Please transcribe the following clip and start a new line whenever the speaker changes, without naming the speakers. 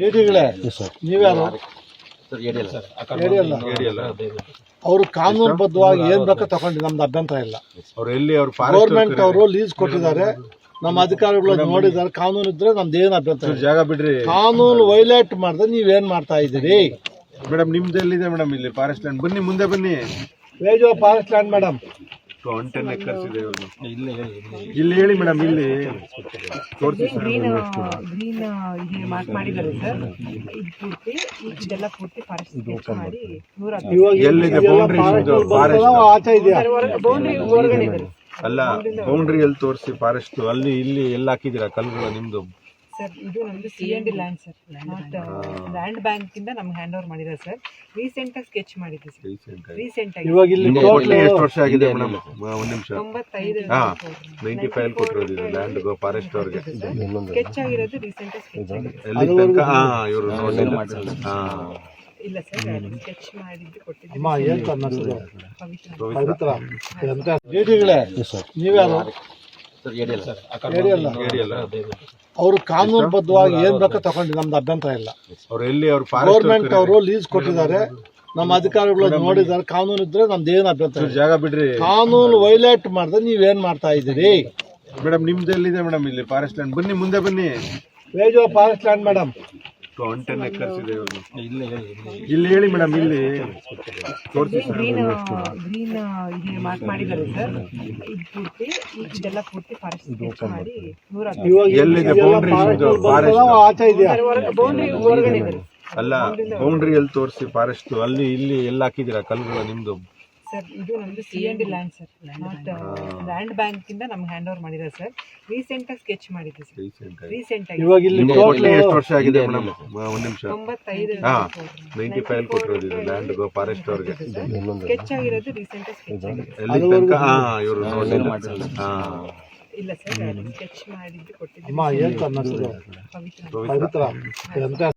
ಡಿಟಿಗಳೇ ನೀವ್ಯಾರು? ಅವರು ಕಾನೂನುಬದ್ಧವಾಗಿ ಏನ್ ಬೇಕೋ ತಗೊಂಡು ನಮ್ದು ಅಭ್ಯಂತರ ಇಲ್ಲ.
ಅವ್ರು ಎಲ್ಲಿ ಅವ್ರು
ಗೌರ್ಮೆಂಟ್ ಅವರು ಲೀಸ್ ಕೊಟ್ಟಿದ್ದಾರೆ. ನಮ್ಮ ಅಧಿಕಾರಿಗಳು ನೋಡಿದ್ದಾರೆ. ಕಾನೂನು ಇದ್ರೆ ನಮ್ದು ಏನು ಅಭ್ಯಂತರ ಇಲ್ಲ.
ಜಾಗ ಬಿಡ್ರಿ.
ಕಾನೂನು ವೈಲೇಟ್ ಮಾಡಿದ್ರೆ ನೀವೇನ್ ಮಾಡ್ತಾ ಇದ್ದೀರಿ?
ಮೇಡಮ್ ನಿಮ್ದು ಎಲ್ಲಿದೆ ಮೇಡಮ್ ಇಲ್ಲಿ? ಫಾರೆಸ್ಟ್ ಲ್ಯಾಂಡ್ ಬನ್ನಿ ಮುಂದೆ ಬನ್ನಿ.
Wage forest land madam
one ten acres ಇದೆ ಇವ್ರದ್ದು ಇಲ್ಲಿ ಹೇಳಿ ಮೇಡಮ್ ಇಲ್ಲಿ.
ಗ್ರೀನ್ ಗ್ರೀನ್ ಇದು ಮಾರ್ಕ್ ಮಾಡಿದ್ದಾರೆ ಸರ್. ಇದು ಪೂರ್ತಿ ಇದೆಲ್ಲ ಪೂರ್ತಿ ಫಾರೆಸ್ಟ್ ಸ್ಕೆಚ್ ಮಾಡಿ ನೂರ
ಎಲ್ಲಿದೆ?
ಇದೆಲ್ಲ
boundary ಇದು?
ಆಚೆ ಇದೆಯಾ
ಬೌಂಡ್ರಿ ಹೊರಗಡೆ ಇದೆ
ಅಲ್ಲ ಬೌಂಡ್ರಿಯಲ್ಲಿ ತೋರಿಸಿ ಫಾರೆಸ್ಟ್ ಅಲ್ಲಿ ಇಲ್ಲಿ ಎಲ್ಲ ಹಾಕಿದ್ದೀರಾ ಕಲ್ಲುಗಳು ನಿಮ್ದು?
ಸರ್ ಇದು ನಮ್ದು C N D land sir. Not land bank ಇಂದ ನಮ್ಗೆ ಹ್ಯಾಂಡ್ ಓವರ್ ಮಾಡಿದ್ದಾರೆ ಸರ್. ರೀಸೆಂಟ್ ಆಗಿ ಸ್ಕೆಚ್ ಮಾಡಿದ್ದೆ ಸರ್.
ರೀಸೆಂಟ್ ಆಗಿ.
ಇವಾಗ ಇಲ್ಲಿ ಟೋಟಲ್
ಎಷ್ಟು ವರ್ಷ ಆಗಿದೆ ಮೇಡಮ್? ಒಂದು ನಿಮಿಷ.
ತೊಂಬತ್ತೈದು
ಹಾ ನೈಂಟಿ ಫೈವ್ ಕೊಟ್ಟಿರೋದು ಇದು ಲ್ಯಾಂಡ್ ಫಾರೆಸ್ಟ್ ಅವ್ರಿಗೆ.
ಸ್ಕೆಚ್ ಆಗಿರೋದು ರೀಸೆಂಟ್ ಆಗಿ ಸ್ಕೆಚ್ ಆಗಿದೆ
ಎಲ್ಲಿ ತನಕ? ಹಾ ಇವರು ಹಾ.
ಇಲ್ಲ ಸರ್ ಸ್ಕೆಚ್ ಮಾಡಿದ್ದು ಕೊಟ್ಟಿದ್ದೀವಿ
ಅಮ್ಮ ಹೆಸರು?
ಪವಿತ್ರ.
ಪವಿತ್ರ. ಎಂತ? ನೀವು ನೀವ್ಯಾರು? ಏಡಿಯಲ್ಲ ಕಾನೂನು ಬದ್ಧವಾಗಿ ಏನ್ ಬೇಕೋ ತಗೊಂಡು ನಮ್ದು ಅಭ್ಯಂತರ ಇಲ್ಲ.
ಅವ್ರು ಎಲ್ಲಿ ಅವ್ರು ಫಾರೆಸ್ಟ್
ಗೌರ್ಮೆಂಟ್ ಅವರು ಲೀಸ್ ಕೊಟ್ಟಿದ್ದಾರೆ. ನಮ್ಮ ಅಧಿಕಾರಿಗಳು ನೋಡಿದ್ದಾರೆ. ಕಾನೂನು ಇದ್ರೆ ನಮ್ದು ಏನ್ ಅಭ್ಯಂತರ.
ಜಾಗ ಬಿಡ್ರಿ.
ಕಾನೂನು ವೈಲೇಟ್ ಮಾಡಿದ್ರೆ ಏನ್ ಮಾಡ್ತಾ ಇದ್ದೀರಿ?
ಮೇಡಮ್ ನಿಮ್ದು ಎಲ್ಲಿದೆ ಮೇಡಮ್ ಇಲ್ಲಿ ಫಾರೆಸ್ಟ್ ಲ್ಯಾಂಡ್ ಬನ್ನಿ ಮುಂದೆ ಬನ್ನಿ.
ವೇಜ್ ಫಾರೆಸ್ಟ್ ಲ್ಯಾಂಡ್ ಮೇಡಮ್
ಇದೆ ಇಲ್ಲಿ ಹೇಳಿ ಮೇಡಮ್ ಇಲ್ಲಿ ತೋರಿಸಿ
ಗ್ರೀನ್ ಗ್ರೀನ್ ಇದು ಮಾರ್ಕ್ ಮಾಡಿದ್ದಾರೆ ಸರ್. ಇದು ಪೂರ್ತಿ ಇದೆಲ್ಲ ಪೂರ್ತಿ ಫಾರೆಸ್ಟ್ ಸ್ಕೆಚ್ ಮಾಡಿ
ಎಲ್ಲಿದೆ
ಇದೆಲ್ಲ
ಇದು?
ಬರ್ತದೋ ಆಚೆ ಇದೆಯಾ?
ಬೌಂಡ್ರಿ ಹೊರಗಡೆ ಇದೆ.
ಅಲ್ಲ ಬೌಂಡ್ರಿ ಎಲ್ಲಿ ತೋರಿಸಿ ಫಾರೆಸ್ಟ್ ಅಲ್ಲಿ ಇಲ್ಲಿ ಎಲ್ಲ ಹಾಕಿದ್ದೀರಾ ಕಲ್ಲುಗಳು ನಿಮ್ದು?
ಸರ್ ಇದು ನಮ್ದು C N D land sir not land bank ಇಂದ ನಮ್ಗೆ ಹ್ಯಾಂಡ್ ಓವರ್ ಮಾಡಿದ್ದಾರೆ ಸರ್ ರೀಸೆಂಟ್ ಆಗಿ ಸ್ಕೆಚ್ ಮಾಡಿದ್ದೆ ಸರ್
ರೀಸೆಂಟ್ ಆಗಿ.
ಇವಾಗ ಇಲ್ಲಿ ಟೋಟಲ್
ಎಷ್ಟು ವರ್ಷ ಆಗಿದೆ ಮೇಡಮ್? ಒಂದು ನಿಮಿಷ.
ತೊಂಬತ್ತೈದು
ಹಾ ನೈಂಟಿ ಫೈವ್ ಕೊಟ್ಟಿರೋದು ಇದು ಲ್ಯಾಂಡ್ ಫಾರೆಸ್ಟ್ ಅವ್ರಿಗೆ.
ಸ್ಕೆಚ್ ಆಗಿರೋದು ರೀಸೆಂಟ್ ಆಗಿ ಸ್ಕೆಚ್ ಆಗಿದೆ
ಎಲ್ಲಿ ತನಕ? ಹಾ ಇವರು ಹಾ.
ಇಲ್ಲ ಸರ್ ಸ್ಕೆಚ್ ಮಾಡಿದ್ದು ಕೊಟ್ಟಿದ್ದೀವಿ
ಅಮ್ಮ ಹೆಸರು?
ಪವಿತ್ರ.